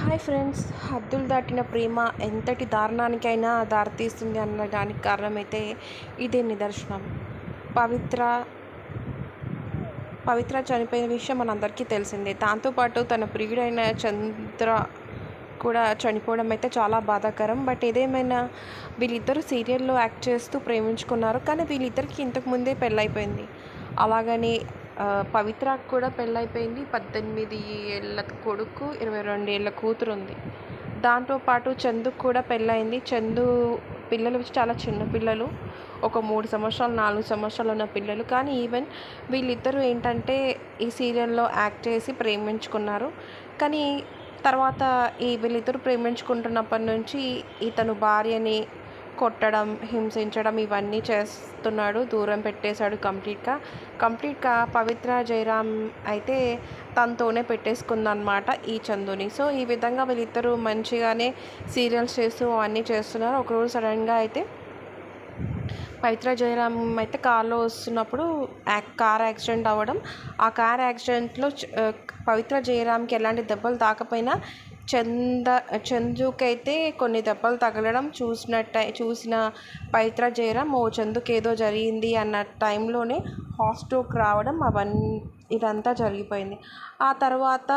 Hi friends హద్దులు దాటిన ప్రేమ ఎంతటి దారుణానికైనా దారితీస్తుంది అనడానికి కారణమైతే ఇదే నిదర్శనం. పవిత్ర పవిత్ర చనిపోయిన విషయం మనందరికీ తెలిసిందే. దాంతోపాటు తన ప్రియుడైన చంద్ర కూడా చనిపోవడం అయితే చాలా బాధాకరం. బట్ ఏదేమైనా వీళ్ళిద్దరూ సీరియల్లో యాక్ట్ చేస్తూ ప్రేమించుకున్నారు. కానీ వీళ్ళిద్దరికి ఇంతకుముందే పెళ్ళైపోయింది. అలాగని పవిత్రకు కూడా పెళ్ళైపోయింది. పద్దెనిమిది ఏళ్ళ కొడుకు ఇరవై రెండు ఏళ్ళ కూతురు ఉంది దాంతోపాటు చందుకు కూడా పెళ్ళయింది చందు పిల్లలు చాలా చిన్న పిల్లలు. ఒక మూడు సంవత్సరాలు నాలుగు సంవత్సరాలు ఉన్న పిల్లలు. కానీ ఈవెన్ వీళ్ళిద్దరూ ఏంటంటే ఈ సీరియల్లో యాక్ట్ చేసి ప్రేమించుకున్నారు. కానీ తర్వాత ఈ వీళ్ళిద్దరూ ప్రేమించుకుంటున్నప్పటి నుంచి ఇతను భార్యని కొట్టడం హింసించడం ఇవన్నీ చేస్తున్నాడు. దూరం పెట్టేశాడు కంప్లీట్గా. కంప్లీట్గా పవిత్ర జయరామ్ అయితే తనతోనే పెట్టేసుకుందనమాట ఈ చందుని. సో ఈ విధంగా వీళ్ళిద్దరూ మంచిగానే సీరియల్స్ చేస్తూ అవన్నీ చేస్తున్నారు. ఒకరోజు సడన్గా అయితే పవిత్ర జయరామ్ అయితే కార్లో వస్తున్నప్పుడు యాక్ కార్ యాక్సిడెంట్ అవ్వడం. ఆ కార్ యాక్సిడెంట్లో పవిత్ర జయరామ్కి ఎలాంటి దెబ్బలు తాకపోయినా చంద చందుకైతే కొన్ని దెబ్బలు తగలడం చూసినట్ట చూసిన పవిత్ర జయరామ్ ఓ చందుకు ఏదో జరిగింది అన్న టైంలోనే హాస్టోక్ రావడం అవన్నీ ఇదంతా జరిగిపోయింది. ఆ తర్వాత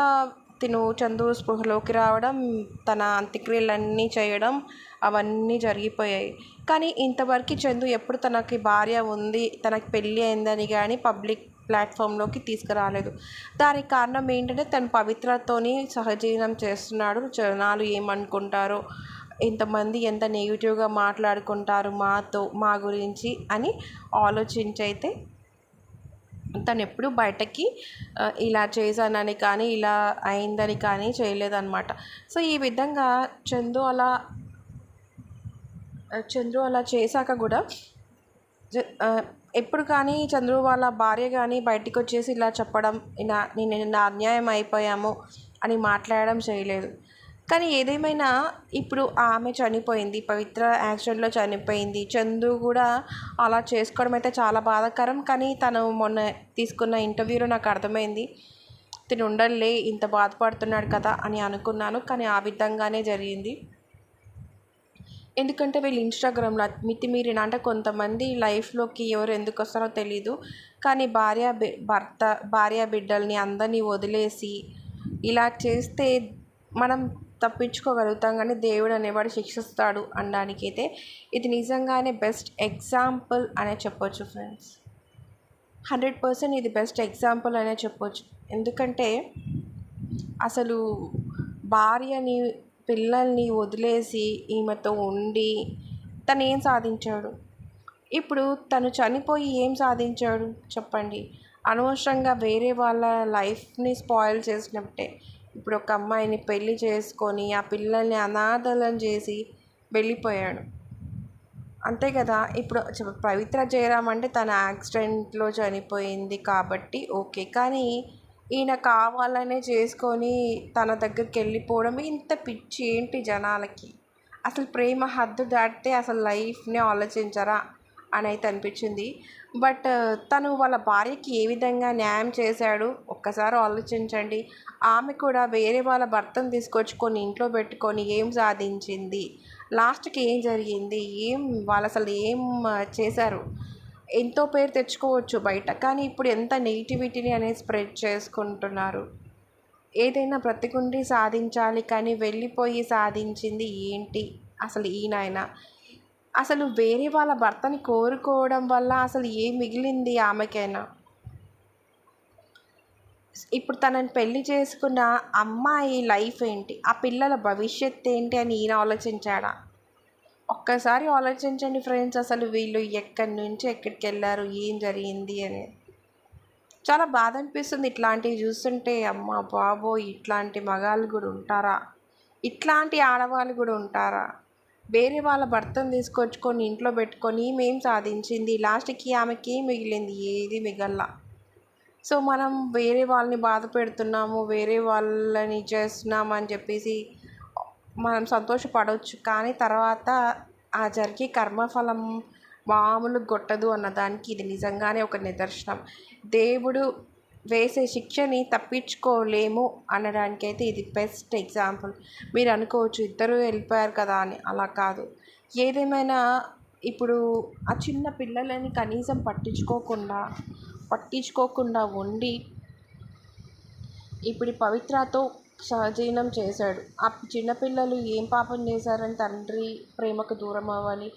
తిను చందు స్పృహలోకి రావడం తన అంత్యక్రియలన్నీ చేయడం అవన్నీ జరిగిపోయాయి. కానీ ఇంతవరకు చందు ఎప్పుడు తనకి భార్య ఉంది తనకి పెళ్ళి అయిందని కానీ పబ్లిక్ ప్లాట్ఫామ్లోకి తీసుకురాలేదు. దానికి కారణం ఏంటంటే తను పవిత్రతోని సహజీవనం చేస్తున్నాడు. జనాలు ఏమనుకుంటారో ఇంతమంది ఎంత నెగిటివ్గా మాట్లాడుకుంటారు మాతో మా గురించి అని ఆలోచించి అయితే తను ఎప్పుడు బయటకి ఇలా చేశానని కానీ ఇలా అయిందని కానీ చేయలేదన్నమాట. సో ఈ విధంగా చందు అలా చంద్రు అలా చేశాక కూడా ఎప్పుడు కానీ చంద్రు వాళ్ళ భార్య కానీ బయటికి వచ్చేసి ఇలా చెప్పడం ఇలా నేను నా అన్యాయం అయిపోయాము అని మాట్లాడడం చేయలేదు. కానీ ఏదేమైనా ఇప్పుడు ఆమె చనిపోయింది పవిత్ర యాక్సిడెంట్లో చనిపోయింది చందు కూడా అలా చేసుకోవడం అయితే చాలా బాధాకరం. కానీ తను మొన్న తీసుకున్న ఇంటర్వ్యూలో నాకు అర్థమైంది తిను ఉండలే ఇంత బాధపడుతున్నాడు కదా అని అనుకున్నాను. కానీ ఆ విధంగానే జరిగింది. ఎందుకంటే వీళ్ళు ఇన్స్టాగ్రామ్లో మితిమీరిన అంటే కొంతమంది లైఫ్లోకి ఎవరు ఎందుకు వస్తారో తెలీదు. కానీ భార్య భర్త భార్య బిడ్డల్ని అందరినీ వదిలేసి ఇలా చేస్తే మనం తప్పించుకోగలుగుతాం. కానీ దేవుడు అనేవాడు శిక్షిస్తాడు అనడానికైతే ఇది నిజంగానే బెస్ట్ ఎగ్జాంపుల్ అనే చెప్పొచ్చు ఫ్రెండ్స్ హండ్రెడ్ పర్సెంట్ ఇది బెస్ట్ ఎగ్జాంపుల్ అనే చెప్పొచ్చు. ఎందుకంటే అసలు భార్యని పిల్లల్ని వదిలేసి ఈమెతో ఉండి తను ఏం సాధించాడు? ఇప్పుడు తను చనిపోయి ఏం సాధించాడు? చెప్పండి. అనవసరంగా వేరే వాళ్ళ లైఫ్ని స్పాయిల్ చేసినట్టే ఇప్పుడు ఒక అమ్మాయిని పెళ్ళి చేసుకొని ఆ పిల్లల్ని అనాథలం చేసి వెళ్ళిపోయాడు. అంతే కదా? ఇప్పుడు పవిత్ర జయరామ్ అంటే తన యాక్సిడెంట్లో చనిపోయింది కాబట్టి ఓకే. కానీ ఈయన కావాలనే చేసుకొని తన దగ్గరికి వెళ్ళిపోవడం ఇంత పిచ్చి ఏంటి జనాలకి? అసలు ప్రేమ హద్దు దాటితే అసలు లైఫ్ని ఆలోచించరా అని అయితే అనిపించింది. బట్ తను వాళ్ళ భార్యకి ఏ విధంగా న్యాయం చేశాడు ఒక్కసారి ఆలోచించండి. ఆమె కూడా వేరే వాళ్ళ భర్తను తీసుకొచ్చి కొన్ని ఇంట్లో పెట్టుకొని ఏం సాధించింది? లాస్ట్కి ఏం జరిగింది? ఏం వాళ్ళు అసలు ఏం చేశారు? ఎంతో పేరు తెచ్చుకోవచ్చు బయట. కానీ ఇప్పుడు ఎంత నెగిటివిటీని అనేది స్ప్రెడ్ చేసుకుంటున్నారు. ఏదైనా బ్రతికుండి సాధించాలి కానీ వెళ్ళిపోయి సాధించింది ఏంటి? అసలు ఈయన అసలు వేరే వాళ్ళ భర్తని కోరుకోవడం వల్ల అసలు ఏం మిగిలింది ఆమెకైనా? ఇప్పుడు తనని పెళ్ళి చేసుకున్న అమ్మాయి లైఫ్ ఏంటి? ఆ పిల్లల భవిష్యత్ ఏంటి అని ఈయన ఆలోచించాడా? ఒక్కసారి ఆలోచించండి ఫ్రెండ్స్ అసలు వీళ్ళు ఎక్కడి నుంచి ఎక్కడికి వెళ్ళారు ఏం జరిగింది అని. చాలా బాధ అనిపిస్తుంది ఇట్లాంటివి చూస్తుంటే అమ్మ బాబో ఇట్లాంటి మగాళ్ళు కూడా ఉంటారా? ఇట్లాంటి ఆడవాళ్ళు కూడా ఉంటారా? వేరే వాళ్ళ భర్తను తీసుకొచ్చుకొని ఇంట్లో పెట్టుకొని మేం సాధించింది లాస్ట్కి ఆమెకి ఏం మిగిలింది? ఏది మిగల్లా? సో మనం వేరే వాళ్ళని బాధ పెడుతున్నాము వేరే వాళ్ళని చేస్తున్నామని చెప్పేసి మనం సంతోషపడవచ్చు. కానీ తర్వాత ఆ జరిగే కర్మఫలం మామూలు కొట్టదు అన్నదానికి ఇది నిజంగానే ఒక నిదర్శనం. దేవుడు వేసే శిక్షని తప్పించుకోలేము అనడానికైతే ఇది బెస్ట్ ఎగ్జాంపుల్ మీరు అనుకోవచ్చు ఇద్దరు వెళ్ళిపోయారు కదా అని. అలా కాదు. ఏదేమైనా ఇప్పుడు ఆ చిన్న పిల్లలని కనీసం పట్టించుకోకుండా పట్టించుకోకుండా ఉండి ఇప్పుడు పవిత్రతో సహజీవనం చేశాడు. ఆ చిన్నపిల్లలు ఏం పాపం చేశారని తండ్రి ప్రేమకు దూరం అవ్వాలి.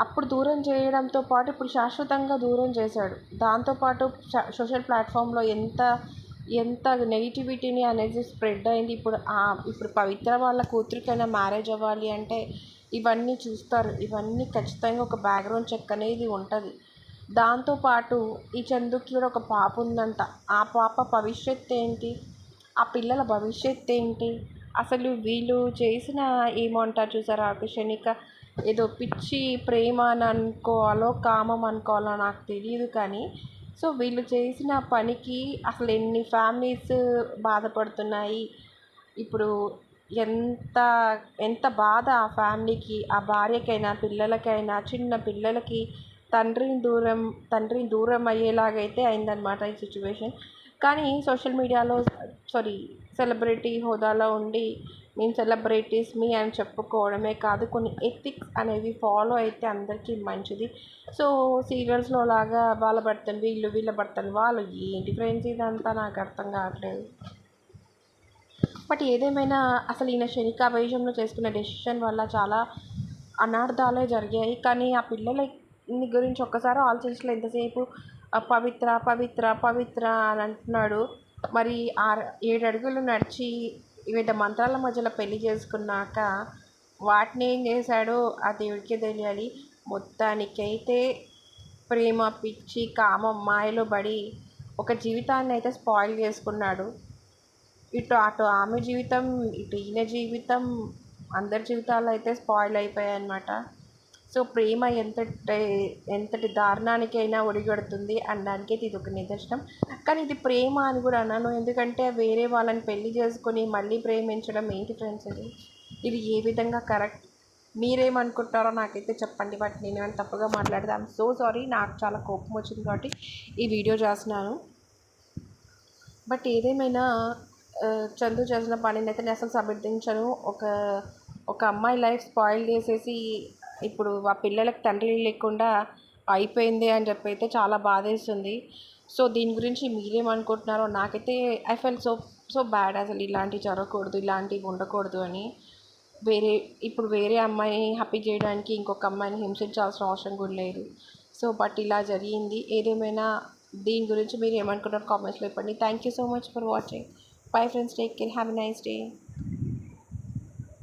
అప్పుడు దూరం చేయడంతో పాటు ఇప్పుడు శాశ్వతంగా దూరం చేశాడు. దాంతోపాటు సోషల్ ప్లాట్ఫామ్లో ఎంత ఎంత నెగిటివిటీని అనేది స్ప్రెడ్ అయింది. ఇప్పుడు ఇప్పుడు పవిత్ర వాళ్ళ కూతురికైనా మ్యారేజ్ అవ్వాలి అంటే ఇవన్నీ చూస్తారు. ఇవన్నీ ఖచ్చితంగా ఒక బ్యాక్గ్రౌండ్ చెక్ అనేది ఉంటుంది. దాంతోపాటు ఈ చందుకి కూడా ఒక పాప ఉందంట. ఆ పాప భవిష్యత్తు ఏంటి? ఆ పిల్లల భవిష్యత్తు ఏంటి? అసలు వీళ్ళు చేసిన ఏమంటారు చూసారా క్షణిక ఏదో పిచ్చి ప్రేమ అని అనుకోవాలో కామం అనుకోవాలో నాకు తెలియదు కానీ సో వీళ్ళు చేసిన పనికి అసలు ఎన్ని ఫ్యామిలీస్ బాధపడుతున్నాయి? ఇప్పుడు ఎంత ఎంత బాధ ఆ ఫ్యామిలీకి ఆ భార్యకైనా పిల్లలకైనా చిన్న పిల్లలకి తండ్రిని దూరం తండ్రిని దూరం అయ్యేలాగైతే అయిందనమాట ఈ సిచ్యువేషన్. కానీ సోషల్ మీడియాలో సారీ సెలబ్రిటీ హోదాలో ఉండి మేము సెలబ్రిటీస్ మీ అని చెప్పుకోవడమే కాదు కొన్ని ఎథిక్స్ అనేవి ఫాలో అయితే అందరికీ మంచిది. సో సీరియల్స్లో లాగా వాళ్ళ భర్తను వీళ్ళు వీళ్ళ భర్తను వాళ్ళు ఏంటి ఫ్రెండ్స్? ఇదంతా నాకు అర్థం కావట్లేదు. బట్ ఏదేమైనా అసలు ఈయన శనికావేశంలో చేసుకున్న డెసిషన్ వల్ల చాలా అనార్థాలే జరిగాయి. కానీ ఆ పిల్లల గురించి ఒక్కసారి ఆలోచించలే ఎంతసేపు పవిత్ర పవిత్ర పవిత్ర అని అంటున్నాడు. మరి ఆరు ఏడు అడుగులు నడిచి వివిధ మంత్రాల మధ్యలో పెళ్ళి చేసుకున్నాక వాటిని ఏం చేశాడో ఆ దేవుడికే తెలియాలి. మొత్తానికైతే ప్రేమ పిచ్చి కామం మాయలో పడి ఒక జీవితాన్ని అయితే స్పాయిల్ చేసుకున్నాడు. ఇటు అటు ఆమె జీవితం ఇటు ఈయన జీవితం అందరి జీవితాలు అయితే స్పాయిల్ అయిపోయాయి అన్నమాట సో ప్రేమ ఎంతటి ఎంతటి దారుణానికైనా ఒడిగడుతుంది అనడానికి ఇది ఒక నిదర్శనం. కానీ ఇది ప్రేమ అని కూడా అన్నాను ఎందుకంటే వేరే వాళ్ళని పెళ్ళి చేసుకొని మళ్ళీ ప్రేమించడం ఏంటి ఫ్రెండ్స్ ఇది? ఇది ఏ విధంగా కరెక్ట్ మీరేమనుకుంటారో నాకైతే చెప్పండి. బట్ నేను ఏమైనా తప్పుగా మాట్లాడితే ఐమ్ సో సారీ నాకు చాలా కోపం వచ్చింది కాబట్టి ఈ వీడియో చేస్తున్నాను. బట్ ఏదేమైనా చందు చేసిన పనిని అయితే నేను అసలు సమర్థించను ఒక ఒక అమ్మాయి లైఫ్ స్పాయిల్ చేసేసి ఇప్పుడు ఆ పిల్లలకు తండ్రి లేకుండా అయిపోయింది అని చెప్పి అయితే చాలా బాధేస్తుంది. సో దీని గురించి మీరేమనుకుంటున్నారో నాకైతే I feel so so bad అసలు ఇలాంటివి జరగకూడదు ఇలాంటివి ఉండకూడదు అని వేరే ఇప్పుడు వేరే అమ్మాయిని హ్యాపీ చేయడానికి ఇంకొక అమ్మాయిని హింసించాల్సిన అవసరం కూడా లేదు. సో బట్ ఇలా జరిగింది. ఏదేమైనా దీని గురించి మీరు ఏమనుకుంటారు కామెంట్స్లో చెప్పండి. Thank you so much for watching bye friends take care have a nice day